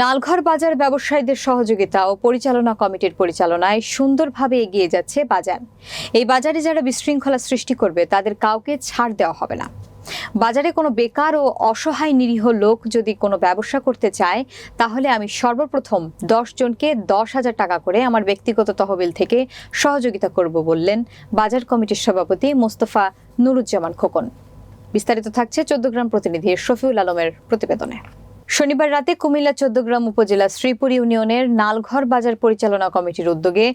নালঘর বাজার ব্যবসায়ীদের সহযোগিতা ও পরিচালনা কমিটির পরিচালনায় সুন্দরভাবে এগিয়ে যাচ্ছে বাজার। এই বাজারে যারা বিশৃঙ্খলা সৃষ্টি করবে, তাদের কাউকে ছাড় দেওয়া হবে না। বাজারে কোনো বেকার ও অসহায় নিরীহ লোক যদি কোনো ব্যবসা করতে চায়, তাহলে আমি সর্বপ্রথম দশ জনকে দশ হাজার টাকা করে আমার ব্যক্তিগত তহবিল থেকে সহযোগিতা করব বললেন বাজার কমিটির সভাপতি মোস্তফা নুরুজ্জামান খোকন। বিস্তারিত থাকছে চোদ্দগ্রাম প্রতিনিধি শফিউল আলমের প্রতিবেদনে। শনিবার রাতে কুমিল্লা চোদ্দগ্রাম উপজেলা শ্রীপুর ইউনিয়নের নালঘর বাজার পরিচালনা কমিটির উদ্যোগে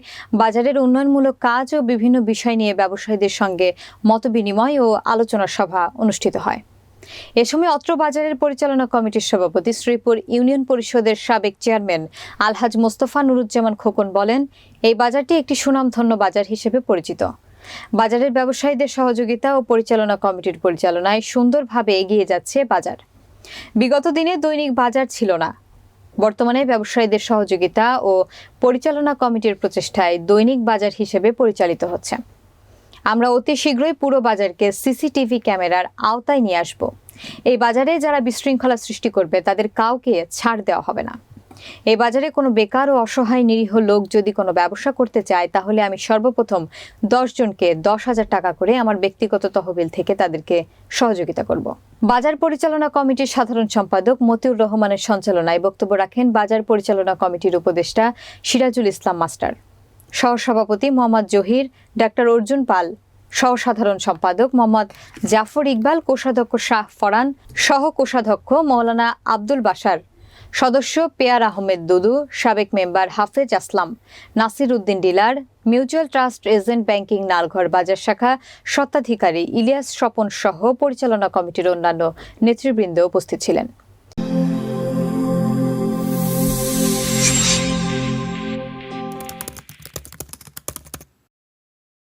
বাজারের উন্নয়নমূলক কাজ ও বিভিন্ন বিষয় নিয়ে ব্যবসায়ীদের সঙ্গে মতবিনিময় ও আলোচনা সভা অনুষ্ঠিত হয়। এ সময় অত্র বাজারের পরিচালনা কমিটির সভাপতি শ্রীপুর ইউনিয়ন পরিষদের সাবেক চেয়ারম্যান আলহাজ মোস্তফা নুরুজ্জামান খোকন বলেন, এই বাজারটি একটি সুনামধন্য বাজার হিসেবে পরিচিত। বাজারের ব্যবসায়ীদের সহযোগিতা ও পরিচালনা কমিটির পরিচালনায় সুন্দরভাবে এগিয়ে যাচ্ছে বাজার। বিগত দিনে দৈনিক বাজার ছিল না। বর্তমানে ব্যবসায়ীদের সহযোগিতা ও পরিচালনা কমিটির প্রচেষ্টায় দৈনিক বাজার হিসেবে পরিচালিত হচ্ছে। আমরা অতি শীঘ্রই পুরো বাজারকে সিসিটিভি ক্যামেরার আওতায় নিয়ে আসব। এই বাজারে যারা বিশৃঙ্খলা সৃষ্টি করবে, তাদের কাউকে ছাড় দেওয়া হবে না। এই বাজারে কোনো বেকার ও অসহায় নিরীহ লোক যদি কোনো ব্যবসা করতে চায়, তাহলে আমি সর্বপ্রথম জনকে দশ হাজার টাকা করে আমার ব্যক্তিগত তহবিল থেকে তাদেরকে সহযোগিতা করব। বাজার পরিচালনা কমিটির সাধারণ সম্পাদক মতিউর রহমানের সঞ্চালনায় বক্তব্য রাখেন বাজার পরিচালনা কমিটির উপদেষ্টা সিরাজুল ইসলাম মাস্টার। সহসভাপতি মোহাম্মদ জহির, ডাক্তার অর্জুন পাল। সহসাধারণ সম্পাদক মোহাম্মদ জাফর ইকবাল, কোষাধ্যক্ষ শাহ ফরান সহ কোষাধ্যক্ষ মৌলানা আব্দুল বাসার সদস্য পেয়ার আহমেদ দুদু, সাবেক member Hafez Aslam, Nasir Uddin dealer, mutual trust agent banking Nalghar Bazar শাখা, স্বত্বাধিকারী ইলিয়াস স্বপন সহ পরিচালনা কমিটির অন্যান্য নেতৃবৃন্দ উপস্থিত ছিলেন।